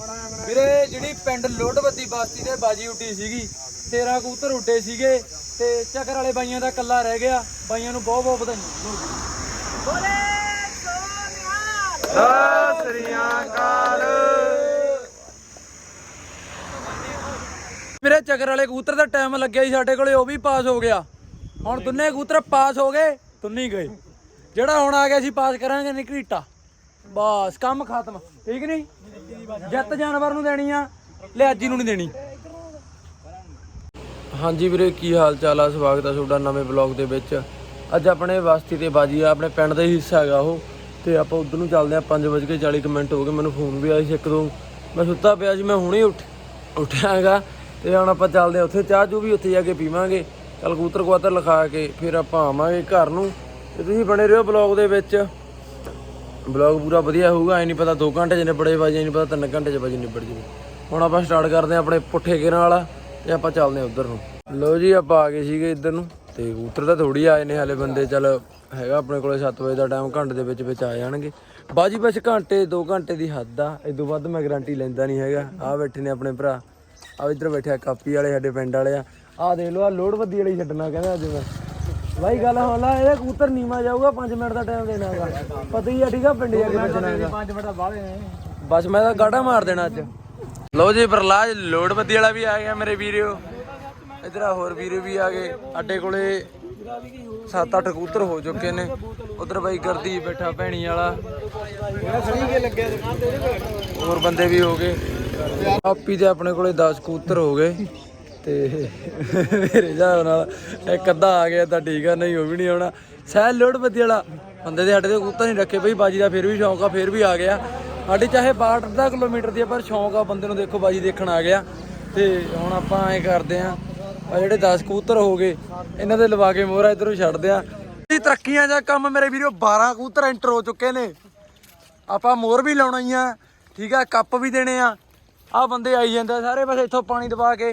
ਵੀਰੇ ਜਿਹੜੀ ਪਿੰਡ ਲੋਟਵੱਦੀ ਬਸਤੀ ਤੇ ਬਾਜੀ ਉੱਡੀ ਸੀਗੀ 13 ਕਬੂਤਰ ਉੱਡੇ ਸੀਗੇ ਤੇ ਚੱਕਰ ਵਾਲੇ ਬਾਈਆਂ ਦਾ ਕੱਲਾ ਰਹਿ ਗਿਆ। ਬਾਈਆਂ ਨੂੰ ਬਹੁਤ ਬਹੁਤ ਵਧਾਈਆਂ ਸਤਿ ਸ੍ਰੀ ਅਕਾਲ। ਵੀਰੇ ਚੱਕਰ ਵਾਲੇ ਕਬੂਤਰ ਦਾ ਟਾਈਮ ਲੱਗਿਆ ਸੀ ਸਾਡੇ ਕੋਲੇ ਉਹ ਵੀ ਪਾਸ ਹੋ ਗਿਆ। ਹੁਣ ਦੁੰਨੇ ਕਬੂਤਰ ਪਾਸ ਹੋ ਗਏ ਤੁੰਨੀ ਗਏ। ਜਿਹੜਾ ਹੁਣ ਆ ਗਿਆ ਸੀ ਪਾਸ ਕਰਾਂਗੇ ਨਿਕਰੀਟਾ ਬਸ, ਕੰਮ ਖਤਮ। ਠੀਕ ਨਹੀਂ? ਜਿੱਤ ਜਾਨਵਰ ਨੂੰ ਦੇਣੀ ਆ ਲਿਆਜੀ ਨੂੰ ਨਹੀਂ ਦੇਣੀ। ਹਾਂਜੀ ਵੀਰੇ, ਕੀ ਹਾਲ ਚਾਲ ਆ? ਸਵਾਗਤ ਆ ਤੁਹਾਡਾ ਨਵੇਂ ਬਲੌਗ ਦੇ ਵਿੱਚ। ਅੱਜ ਆਪਣੇ ਬਸਤੀ ਤੇ ਬਾਜੀ ਆ, ਆਪਣੇ ਪਿੰਡ ਦਾ ਹੀ ਹਿੱਸਾ ਹੈਗਾ ਉਹ। ਤੇ ਆਪਾਂ ਉਧਰ ਨੂੰ ਚੱਲਦੇ ਆ 5:40 ਮਿੰਟ ਹੋ ਗਏ, ਮੈਨੂੰ ਫੋਨ ਵੀ ਆਇਆ ਸੀ ਇੱਕ ਦੋ। ਮੈਂ ਸੁੱਤਾ ਪਿਆ ਜੀ, ਮੈਂ ਹੁਣੇ ਉੱਠ ਉੱਠਿਆ ਹੈਗਾ ਤੇ ਹੁਣ ਆਪਾਂ ਚੱਲਦੇ ਆ, ਉੱਥੇ ਚਾਹ ਚੂ ਵੀ ਉੱਥੇ ਜਾ ਕੇ ਪੀਵਾਂਗੇ। ਕੱਲ ਕਬੂਤਰ ਕਵਾਤਰ ਲਿਖਾ ਕੇ ਫਿਰ ਆਪਾਂ ਆਵਾਂਗੇ ਘਰ ਨੂੰ। ਤੇ ਤੁਸੀਂ ਬਣੇ ਰਹੋ ਬਲੌਗ ਦੇ ਵਿੱਚ। ਬਲੌਗ ਪੂਰਾ ਵਧੀਆ ਹੋਊਗਾ, ਐ ਨਹੀਂ ਪਤਾ 2 ਘੰਟੇ ਚ ਨਿਬੜੇ ਬਾਜੀ ਨਹੀਂ ਪਤਾ 3 ਘੰਟੇ ਚ ਬਾਜੀ ਨਿਬੜ ਜਵੇ। ਹੁਣ ਆਪਾਂ ਸਟਾਰਟ ਕਰਦੇ ਹਾਂ ਆਪਣੇ ਪੁੱਠੇ ਗੇਰਾਂ ਵਾਲਾ ਤੇ ਆਪਾਂ ਚੱਲਦੇ ਹਾਂ ਉਧਰ ਨੂੰ। ਲੋ ਜੀ, ਆਪਾਂ ਆ ਗਏ ਸੀਗੇ ਇੱਧਰ ਨੂੰ ਤੇ ਕਬੂਤਰ ਤਾਂ ਥੋੜੀ ਆਏ ਨੇ, ਹਾਲੇ ਬੰਦੇ ਚੱਲ ਹੈਗਾ ਆਪਣੇ ਕੋਲੇ 7 ਵਜੇ ਦਾ ਟਾਈਮ ਘੰਟੇ ਦੇ ਵਿੱਚ ਵਿੱਚ ਆ ਜਾਣਗੇ। ਬਾਜੀ, ਬਸ ਘੰਟੇ 2 ਘੰਟੇ ਦੀ ਹੱਦ ਆ ਇਦੋਂ ਵੱਧ ਮੈਂ ਗਾਰੰਟੀ ਲੈਂਦਾ ਨਹੀਂ ਹੈਗਾ। ਆ ਬੈਠੇ ਨੇ ਆਪਣੇ ਭਰਾ ਆ ਇੱਧਰ ਬੈਠਿਆ ਕਾਪੀ ਵਾਲੇ, ਸਾਡੇ ਪਿੰਡ ਵਾਲੇ ਆ। ਆ ਦੇਖ ਲਓ ਆ ਲੋਡ ਬੱਦੀ ਵਾਲੀ ਛੱਡਣਾ ਕਹਿੰਦਾ ਅੱਜ ਮੈਂ। ਬਾਈ ਗੱਲ ਹੋਲਾ ਇਹ ਕਬੂਤਰ ਨੀਮਾ ਜਾਊਗਾ 5 ਮਿੰਟ ਦਾ ਟਾਈਮ ਦੇਣਾ ਹੈਗਾ। ਪਤਾ ਹੀ ਆ ਠੀਕ ਆ ਪਿੰਡ ਜਾ ਕੇ ਬਚਣਾ ਹੈਗਾ 5 ਮਿੰਟ ਬਾਅਦ ਬਸ ਮੈਂ ਤਾਂ ਗਾੜਾ ਮਾਰ ਦੇਣਾ ਅੱਜ। ਲਓ ਜੀ ਪ੍ਰਲਾਜ ਲੋਡ ਬੱਦੀ ਵਾਲਾ ਵੀ ਆ ਗਿਆ ਮੇਰੇ ਵੀਰਿਓ ਇਧਰ ਆ ਹੋਰ ਵੀਰੇ ਵੀ ਆ ਗਏ। ਅੱਡੇ ਕੋਲੇ 7-8 ਕਬੂਤਰ ਹੋ ਚੁੱਕੇ ਨੇ। ਉਧਰ ਬਾਈ ਗਰਦੀ ਬੈਠਾ ਭੈਣੀ ਵਾਲਾ। ਹੋਰ ਬੰਦੇ ਵੀ ਹੋ ਗਏ। ਆਪੀ ਦੇ ਆਪਣੇ ਕੋਲੇ 10 ਕਬੂਤਰ ਹੋ ਗਏ। ਤੇ ਮੇਰੇ ਹਿਸਾਬ ਨਾਲ ਇੱਕ ਅੱਧਾ ਆ ਗਿਆ ਤਾਂ ਠੀਕ ਆ, ਨਹੀਂ ਉਹ ਵੀ ਨਹੀਂ ਆਉਣਾ। ਸਹਿ ਲੋੜ ਬੱਦੀ ਵਾਲਾ, ਬੰਦੇ ਦੇ ਸਾਡੇ ਦੇ ਕੁੱਤਾ ਨਹੀਂ ਰੱਖੇ ਬਈ, ਬਾਜੀ ਦਾ ਫਿਰ ਵੀ ਸ਼ੌਂਕ ਆ, ਫਿਰ ਵੀ ਆ ਗਿਆ। ਸਾਡੇ ਚਾਹੇ 62 ਅੱਧਾ ਕਿਲੋਮੀਟਰ ਦੀ ਆ, ਪਰ ਸ਼ੌਂਕ ਆ ਬੰਦੇ ਨੂੰ ਦੇਖੋ ਬਾਜੀ ਦੇਖਣ ਆ ਗਿਆ। ਤੇ ਹੁਣ ਆਪਾਂ ਐ ਕਰਦੇ ਆ ਆ ਜਿਹੜੇ 10 ਕਬੂਤਰ ਹੋ ਗਏ, ਇਹਨਾਂ ਦੇ ਲਵਾ ਕੇ ਮੋਹਰਾ ਇਧਰੋਂ ਛੱਡਦੇ ਆ। ਇਹ ਤਰੱਕੀਆਂ ਜਾਂ ਕੰਮ ਮੇਰੇ ਵੀਰੋ 12 ਕਬੂਤਰ ਐਂਟਰ ਹੋ ਚੁੱਕੇ ਨੇ। ਆਪਾਂ ਮੋਹਰ ਵੀ ਲਾਉਣਾ ਹੀ ਆ, ਠੀਕ ਆ, ਕੱਪ ਵੀ ਦੇਣੇ ਆ। ਆ ਬੰਦੇ ਆਈ ਜਾਂਦੇ ਸਾਰੇ ਬਸ ਇੱਥੋਂ ਪਾਣੀ ਦਵਾ ਕੇ।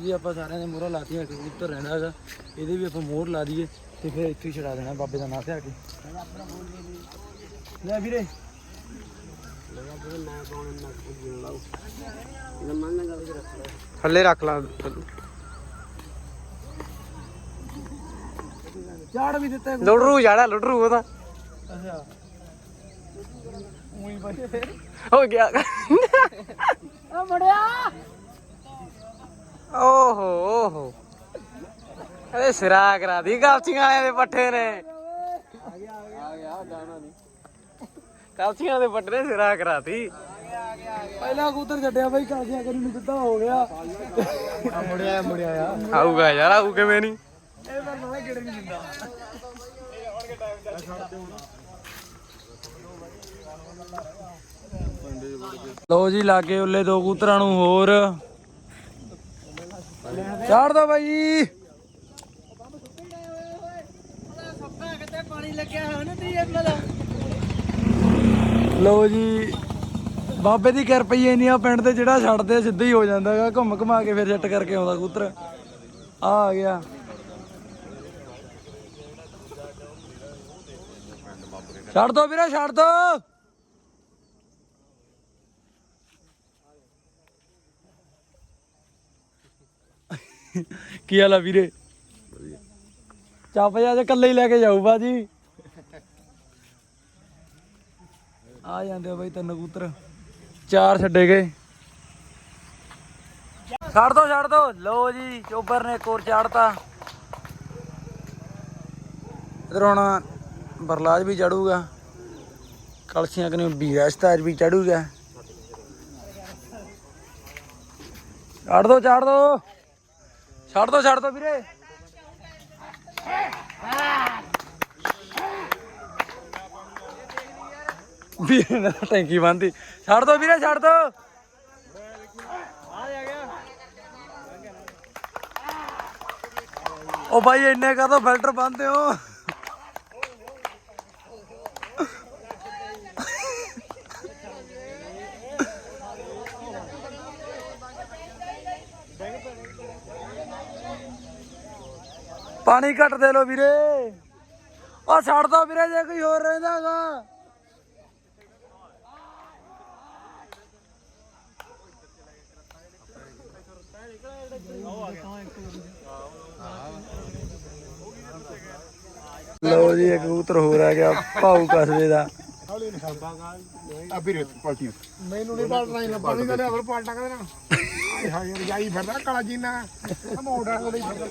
ਜੀ ਆਪਾਂ ਸਾਰਿਆਂ ਨੇ ਮੋਹਰਾ ਲਾਤੀਆਂ ਕਬੂਤਰ ਰਹਿੰਦਾ ਹੈਗਾ। ਇਹਦੇ ਵੀ ਆਪਾਂ ਮੋਹਰ ਲਾ ਦਈਏ ਤੇ ਫਿਰ ਇੱਥੇ ਹੀ ਛੜਾ ਦੇਣਾ ਬਾਬੇ ਦਾ ਨਾਂ ਤੇ ਆ ਕੇ। ਲੈ ਵੀਰੇ। ਥੱਲੇ ਰੱਖ ਲਾ। ਝਾੜ ਵੀ ਦਿੱਤਾ ਲੁੱਟਰੂ ਜਾੜਾ ਲੁੱਟਰੂ ਉਹਦਾ। ਅੱਛਾ। ਉਹੀ ਬਾਈ ਹੋ ਗਿਆ। ਆ ਮੜਿਆ ਓਹੋ ਓਹੋ। ਅਰੇ ਸਿਰਾ ਕਰਾ ਦੀ ਗਲਚੀਆਂ ਵਾਲਿਆਂ ਦੇ ਪੱਠੇ ਨੇ। ਆ ਗਿਆ ਆ ਗਿਆ ਗਾਣਾ ਨਹੀਂ ਗਲਚੀਆਂ ਦੇ ਪੱਠੇ ਨੇ ਸਿਰਾ ਕਰਾਤੀ ਪਹਿਲਾ ਕਬੂਤਰ ਛੱਡਿਆ ਬਾਈ ਕਾਸਿਆ ਕਰੀ ਨੂੰ ਦਿੱਤਾ ਹੋ ਗਿਆ। ਆ ਮੁੜਿਆ ਮੁੜਿਆ ਆ ਆਊਗਾ ਯਾਰ ਆਊ ਕਿਵੇਂ ਨਹੀਂ ਇਹ ਪਰ ਨਵੇਂ ਕਿਹੜੇ ਨਹੀਂ ਦਿੰਦਾ। ਲੋ ਜੀ ਲਾਗੇ ਉੱਲੇ ਦੋ ਕਬੂਤਰਾਂ ਨੂੰ ਹੋਰ। ਛੱਡ ਦੋ ਬਾਈ। ਲੋ ਜੀ, ਬਾਬੇ ਦੀ ਕਿਰਪਾ ਹੀ ਇੰਨੀ ਆ ਪਿੰਡ ਤੇ ਜਿਹੜਾ ਛੱਡਦੇ ਆ, ਸਿੱਧਾ ਹੀ ਹੋ ਜਾਂਦਾ ਹੈਗਾ। ਘੁੰਮ ਘੁਮਾ ਕੇ ਫਿਰ ਸੈੱਟ ਕਰਕੇ ਆਉਂਦਾ ਕਬੂਤਰ। ਆ ਆ ਗਿਆ। ਛੱਡ ਦੋ ਵੀਰੇ, ਛੱਡ ਦੋ। ਕੀ ਹਾਲ ਆ ਵੀਰੇ? ਚੱਪ ਜਾ ਤੇ ਇਕੱਲੇ ਹੀ ਲੈ ਕੇ ਜਾਊ ਬਾਜੀ। ਆ ਜਾਂਦੇ ਆ ਬਈ ਤਿੰਨ ਕਬੂਤਰ। ਚਾਰ ਛੱਡੇ ਗਏ। ਛੱਡ ਦੋ ਛੱਡ ਦੋ। ਲੋ ਜੀ, ਚੋਬਰ ਨੇ ਇੱਕ ਚਾੜਤਾ। ਇਧਰ ਹੁਣ ਬਰਲਾਜ ਵੀ ਚੜੂਗਾ। ਕਲਸੀਆਂ ਕਨੇ ਵੀਰਸਤਾਜ ਵੀ ਚੜੂਗਾ। ਛੱਡ ਦੋ ਛੱਡ ਦੋ। ਛੱਡ ਦੋ ਛੱਡ ਦੋ ਵੀਰੇ। ਵੀਰੇ ਨੇ ਤਾਂ ਟੈਂਕੀ ਬੰਦੀ ਛੱਡ ਦੋ ਵੀਰੇ, ਛੱਡ ਦੋ। ਉਹ ਬਾਈ, ਇੰਨੇ ਕਾ ਤਾਂ ਫਿਲਟਰ ਬੰਨਦੇ ਹੋ ਪਾਣੀ ਘੱਟ ਦੇ ਲੋ ਵੀਰੇ। ਉਹ ਛੱਡ ਦੋ ਵੀਰੇ, ਜੇ ਕੋਈ ਹੋਰ ਰਹਿੰਦਾਗਾ ਲੋ ਜੀ ਇੱਕ ਕਬੂਤਰ ਹੋਰ ਆ ਗਿਆ, ਭਾਊ ਕਸਬੇ ਦਾ। ਆ ਵੀਰੇ ਪਲਟੀ ਮੈਨੂੰ ਨਹੀਂ ਪਲਟਣਾ ਇਹਨਾਂ ਪਾਣੀ ਦਾ ਲਿਆ ਫਿਰ ਪਲਟਾ ਕਦੇ ਨਾ। ਹਾਏ ਹਾਏ ਯਾਰ ਜਾਈ ਫਿਰਦਾ ਕਾਲਾ ਜੀਨਾ। ਮੋੜਾ ਕੋਲੇ ਫਿਰਦਾ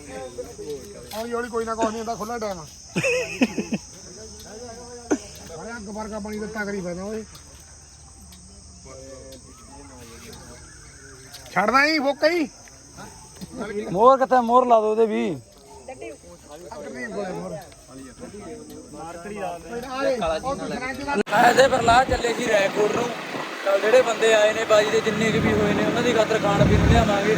ਹੌਲੀ ਹੌਲੀ ਕੋਈ ਨਾ ਕੋਈ ਨਹੀਂ ਹੁੰਦਾ ਖੁੱਲਾ ਡੈਮ ਅਰੇ ਅੱਗ ਵਰਗਾ ਪਾਣੀ ਦਿੱਤਾ ਕਰੀ ਫਿਰਦਾ ਓਏ। ਛੱਡਦਾ ਹੀ ਫੋਕਾ ਹੀ ਮੋਰ ਕਿੱਥੇ ਮੋਰ ਲਾ ਦੋ ਉਹਦੇ ਵੀ। ਐਸੇ ਪ੍ਰਲਾ ਚੱਲੇ ਜੀ ਰੈਕੋਰਡ ਨੂੰ। ਤਾਂ ਜਿਹੜੇ ਬੰਦੇ ਆਏ ਨੇ ਬਾਜੀ ਦੇ, ਜਿੰਨੇ ਕੁ ਵੀ ਹੋਏ ਨੇ, ਉਹਨਾਂ ਦੀ ਖਾਤਰ ਖਾਣ ਪੀਣ ਲਿਆਵਾਂਗੇ।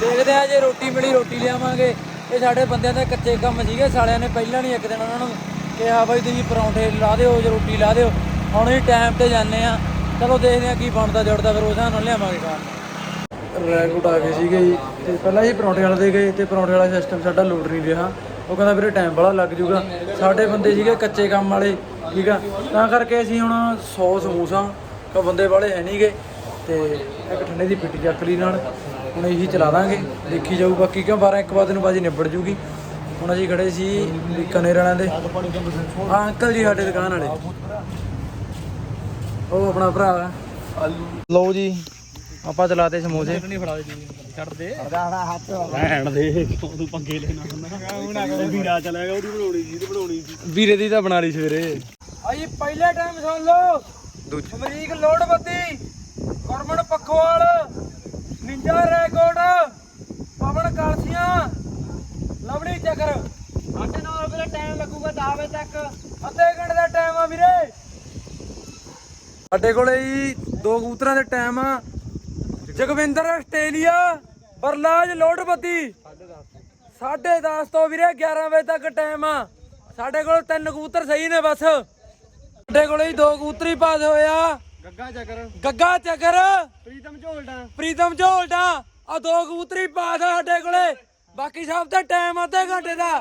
ਦੇਖਦੇ ਆ ਜੇ ਰੋਟੀ ਮਿਲੀ, ਰੋਟੀ ਲਿਆਵਾਂਗੇ। ਇਹ ਸਾਡੇ ਬੰਦਿਆਂ ਦੇ ਕੱਚੇ ਕੰਮ ਸੀਗੇ, ਸਾਲਿਆਂ ਨੇ ਪਹਿਲਾਂ ਨਹੀਂ ਇੱਕ ਦਿਨ ਉਹਨਾਂ ਨੂੰ ਕਿਹਾ, ਬਾਈ ਤੁਸੀਂ ਪਰੌਂਠੇ ਲਾ ਦਿਓ, ਜਾਂ ਰੋਟੀ ਲਾ ਦਿਓ। ਹੁਣ ਹੀ ਟਾਈਮ ਤੇ ਜਾਂਦੇ ਆ ਚਲੋ ਦੇਖਦੇ ਆ ਕੀ ਬਣਦਾ ਜੁੜਦਾ ਫਿਰ ਉਹਦਾ ਨਾਲ ਲਿਆਵਾਂਗੇ ਖਾਣ। ਰੈਕੋਰਡ ਆ ਗਏ ਸੀਗੇ ਜੀ। ਤੇ ਪਹਿਲਾਂ ਹੀ ਪਰੌਂਠੇ ਵਾਲੇ ਦੇ ਗਏ, ਤੇ ਪਰੌਂਠੇ ਵਾਲਾ ਸਿਸਟਮ ਸਾਡਾ ਲੋਡ ਨਹੀਂ ਰਿਹਾ। ਉਹ ਕਹਿੰਦਾ ਵੀਰੇ ਟਾਈਮ ਬੜਾ ਲੱਗ ਜੂਗਾ। ਸਾਡੇ ਬੰਦੇ ਸੀਗੇ ਕੱਚੇ ਕੰਮ ਵਾਲੇ, ਠੀਕ ਆ। ਤਾਂ ਕਰਕੇ ਅਸੀਂ ਹੁਣ 100 ਸਮੋਸਾ ਕਾ ਬੰਦੇ ਵਾਲੇ ਹੈ ਨਹੀਂਗੇ ਤੇ ਇੱਕ ਠੰਡੇ ਦੀ ਪਿੱਟੀ ਚੱਕ ਨਾਲ। ਹੁਣ ਇਹੀ ਚਲਾ ਦਾਂਗੇ, ਦੇਖੀ ਜਾਊ ਬਾਕੀ ਕਿਉਂ 12 ਇੱਕ ਵਜੇ ਨੂੰ ਬਾਜੀ ਨਿਬੜ ਜੂਗੀ। ਹੁਣ ਅਸੀਂ ਖੜੇ ਸੀ ਬੀਕਾਨੇਰ ਵਾਲਿਆਂ ਦੇ। ਆ ਅੰਕਲ ਜੀ ਸਾਡੇ ਦੁਕਾਨ ਵਾਲੇ। ਉਹ ਆਪਣਾ ਭਰਾ ਲਓ ਜੀ, ਆਪਾਂ ਚਲਾਤੇ ਸਮੋਸੇ। ਦੇ ਛੱਡ ਦੇ ਰਹਿਣ ਦੇ। ਤੂੰ ਪੰਗੇ ਲੈਣਾ ਹੁੰਦਾ ਵੀਰਾ ਚਲਾਏਗਾ ਉਹਦੀ ਬਣਾਉਣੀ ਸੀ ਤੇ ਬਣਾਉਣੀ ਸੀ। ਵੀਰੇ ਦੀ ਤਾਂ ਬਣਾ ਲਈ ਸਵੇਰੇ। ਆਈ ਪਹਿਲੇ ਟਾਈਮ ਸੁਣ ਲਓ। ਦੂਜੀ ਅਮਰੀਕ ਲੋੜਵੱਦੀ ਗੁਰਮਨ ਪਖਵਾਲ ਨਿੰਜਾ ਰੈਕੋਰਡ ਪਵਨ ਕਾਲਸੀਆਂ ਲਵੜੀ ਚੱਕਰ। ਸਾਡੇ ਨਾਲ ਵੀਰੇ ਟਾਈਮ ਲੱਗੂਗਾ 10 ਵਜੇ ਤੱਕ। ਅੱਧੇ ਘੰਟੇ ਦਾ ਟਾਈਮ ਆ ਵੀਰੇ। ਸਾਡੇ ਕੋਲੇ ਜੀ ਦੋ ਕਬੂਤਰਾਂ ਦੇ ਟਾਈਮ ਆ। ਜਗਵਿੰਦਰ ਆਸਟ੍ਰੇਲੀਆ ਬਰਲਾਜ ਲੋੜਵੱਦੀ 10:30 ਤੋਂ ਵੀਰੇ 11 ਵਜੇ ਤੱਕ ਟਾਈਮ ਆ। ਸਾਡੇ ਕੋਲ ਤਿੰਨ ਕਬੂਤਰ ਸਹੀ ਨੇ ਬਸ। ਸਾਡੇ ਕੋਲੇ ਹੀ ਦੋ ਕਬੂਤਰ ਹੀ ਪਾਸ ਹੋਇਆ ਗੱਗਾ ਚੱਕਰ। ਗੱਗਾ ਚੱਕਰ। ਪ੍ਰੀਤਮ ਝੋਲਟਾ ਆ ਦੋ ਕਬੂਤਰ ਹੀ ਪਾਸ ਆ ਸਾਡੇ ਕੋਲੇ। ਬਾਕੀ ਸਭ ਦਾ ਟਾਈਮ ਅੱਧੇ ਘੰਟੇ ਦਾ।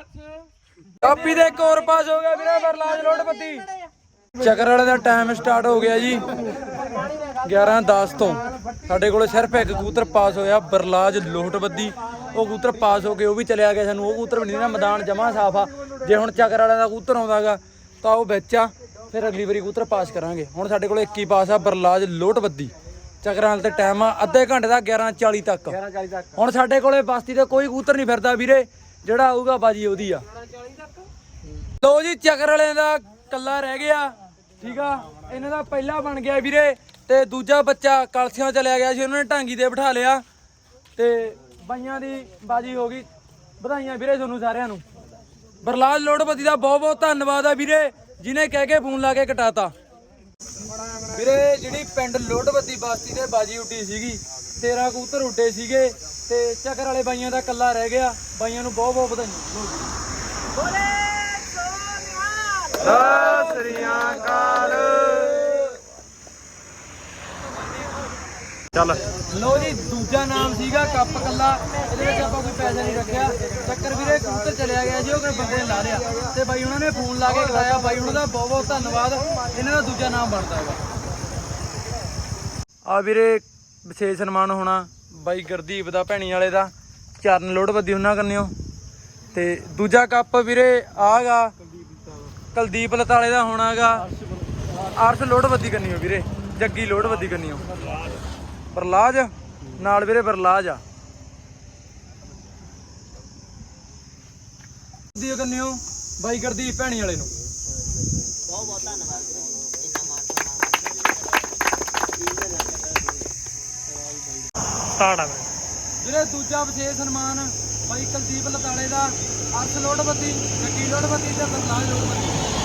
ਕਾਪੀ ਦੇ ਇੱਕ ਹੋਰ ਪਾਸ ਹੋ ਗਿਆ ਵੀਰੇ ਬਰਲਾਜ ਲੋੜਵੱਦੀ ਚੱਕਰ ਵਾਲੇ ਦਾ ਟਾਈਮ ਸਟਾਰਟ ਹੋ ਗਿਆ ਜੀ। 11:10 ਤੋਂ। ਸਾਡੇ ਕੋਲੇ ਸਿਰਫ ਇੱਕ ਕਬੂਤਰ ਪਾਸ ਹੋਇਆ ਬਰਲਾਜ ਲੋਟਬੱਦੀ ਉਹ ਕਬੂਤਰ ਪਾਸ ਹੋ ਕੇ ਉਹ ਵੀ ਚਲਿਆ ਗਿਆ ਸਾਨੂੰ। ਉਹ ਕਬੂਤਰ ਵੀ ਨਹੀਂ ਨਾ ਮੈਦਾਨ ਜਮਾ ਸਾਫ਼ ਆ। ਜੇ ਹੁਣ ਚੱਕਰ ਵਾਲਿਆਂ ਦਾ ਕਬੂਤਰ ਆਉਂਦਾਗਾ ਤਾਂ ਉਹ ਵਿੱਚ ਆ। ਫਿਰ ਅਗਲੀ ਵਾਰੀ ਕਬੂਤਰ ਪਾਸ ਕਰਾਂਗੇ। ਹੁਣ ਸਾਡੇ ਕੋਲੇ 21 ਪਾਸ ਆ ਬਰਲਾਜ ਲੋਟਬੱਦੀ ਚੱਕਰਾਂ ਵਾਲੇ ਤੇ ਟਾਈਮ ਆ ਅੱਧੇ ਘੰਟੇ ਦਾ 11:40 ਤੱਕ। 11:40 ਤੱਕ। ਹੁਣ ਸਾਡੇ ਕੋਲੇ ਬਸਤੀ ਤੇ ਕੋਈ ਕਬੂਤਰ ਨਹੀਂ ਫਿਰਦਾ ਵੀਰੇ। ਜਿਹੜਾ ਆਊਗਾ ਬਾਜੀ ਉਹਦੀ ਆ। ਲੋ ਜੀ ਚੱਕਰ ਵਾਲਿਆਂ ਦਾ ਕੱਲਾ ਰਹਿ ਗਿਆ। ਠੀਕ ਆ? ਇਹਨਾਂ ਦਾ ਪਹਿਲਾ ਬਣ ਗਿਆ ਵੀਰੇ। ਤੇ ਦੂਜਾ ਬੱਚਾ ਕਲਸੀਆਂ ਚਲਿਆ ਗਿਆ ਸੀ ਉਹਨਾਂ ਨੇ ਢਾਂਗੀ ਤੇ ਬਿਠਾ ਲਿਆ ਤੇ ਬਾਈਆਂ ਦੀ ਬਾਜੀ ਹੋ ਗਈ। ਵਧਾਈਆਂ ਵੀਰੇ ਤੁਹਾਨੂੰ ਸਾਰਿਆਂ ਨੂੰ। ਬਰਲਾਲ ਲੋੜਪਤੀ ਦਾ ਬਹੁਤ ਬਹੁਤ ਧੰਨਵਾਦ ਆ ਵੀਰੇ ਜਿਨੇ ਕਹਿ ਕੇ ਫੋਨ ਲਾ ਕੇ ਕਟਾਤਾ। ਵੀਰੇ ਜਿਹੜੀ ਪਿੰਡ ਲੋੜਵੱਦੀ ਬਸਤੀ ਤੇ ਬਾਜੀ ਉੱਡੀ ਸੀਗੀ 13 ਕਬੂਤਰ ਉੱਡੇ ਸੀਗੇ ਤੇ ਚੱਕਰ ਵਾਲੇ ਬਾਈਆਂ ਦਾ ਕੱਲਾ ਰਹਿ ਗਿਆ। ਬਾਈਆਂ ਨੂੰ ਬਹੁਤ ਬਹੁਤ ਵਧਾਈਆਂ। ਸਤਿ ਸ੍ਰੀ ਅਕਾਲ। ਚੱਲ। ਲੋ ਜੀ ਦੂਜਾ ਨਾਮ ਸੀਗਾ ਕੱਪ ਕੱਲਾ ਇਹਦੇ ਵਿੱਚ ਆਪਾਂ ਕੋਈ ਪੈਸਾ ਨਹੀਂ ਰੱਖਿਆ। ਚੱਕਰ ਵੀਰੇ ਕਬੂਤਰ ਚਲਿਆ ਗਿਆ ਜੀ ਉਹ ਕੋਈ ਬੰਦੇ ਨੇ ਲਾ ਲਿਆ। ਤੇ ਬਾਈ ਉਹਨਾਂ ਨੇ ਫੋਨ ਲਾ ਕੇ ਕਰਾਇਆ। ਬਾਈ ਉਹਨਾਂ ਦਾ ਬਹੁਤ ਬਹੁਤ ਧੰਨਵਾਦ। ਇਹਨਾਂ ਦਾ ਦੂਜਾ ਨਾਮ ਬਣਦਾ ਹੈਗਾ। ਆ ਵੀਰੇ ਵਿਸ਼ੇਸ਼ ਸਨਮਾਨ ਹੋਣਾ ਬਾਈ ਗੁਰਦੀਪ ਦਾ ਭੈਣੀ ਵਾਲੇ ਦਾ। ਚਰਨ ਲੋੜਵੱਦੀ ਉਹਨਾਂ ਕੰਨਿਓ ਤੇ ਦੂਜਾ ਕੱਪ ਵੀਰੇ ਆਗਾ। ਕੁਲਦੀਪ ਲਤਾਲੇ ਦਾ ਹੋਣਾਗਾ। ਅਰਸ਼ ਲੋੜਵੱਦੀ ਕੰਨਿਓ ਵੀਰੇ। ਜੱਗੀ ਲੋੜਵੱਦੀ ਕੰਨਿਓ ਬਰਲਾਜ ਨਾਲ ਵੀਰੇ ਬਰਲਾਜ ਆ। ਦੀ ਕੰਨਿਓ ਬਾਈ ਗੁਰਦੀਪ ਭੈਣੀ ਵਾਲੇ ਨੂੰ। ਸਟਾਰਟ ਆ ਵੀਰੇ। ਦੂਜਾ ਵਿਸ਼ੇਸ਼ ਸਨਮਾਨ ਬਾਈ ਕੁਲਦੀਪ ਲਤਾਲੇ ਦਾ। ਅਰਸ਼ ਲੋੜਵੱਦੀ ਜੱਗੀ ਲੋੜਵੱਦੀ ਤੇ ਬਰਲਾਜ ਲੋੜਵੱਦੀ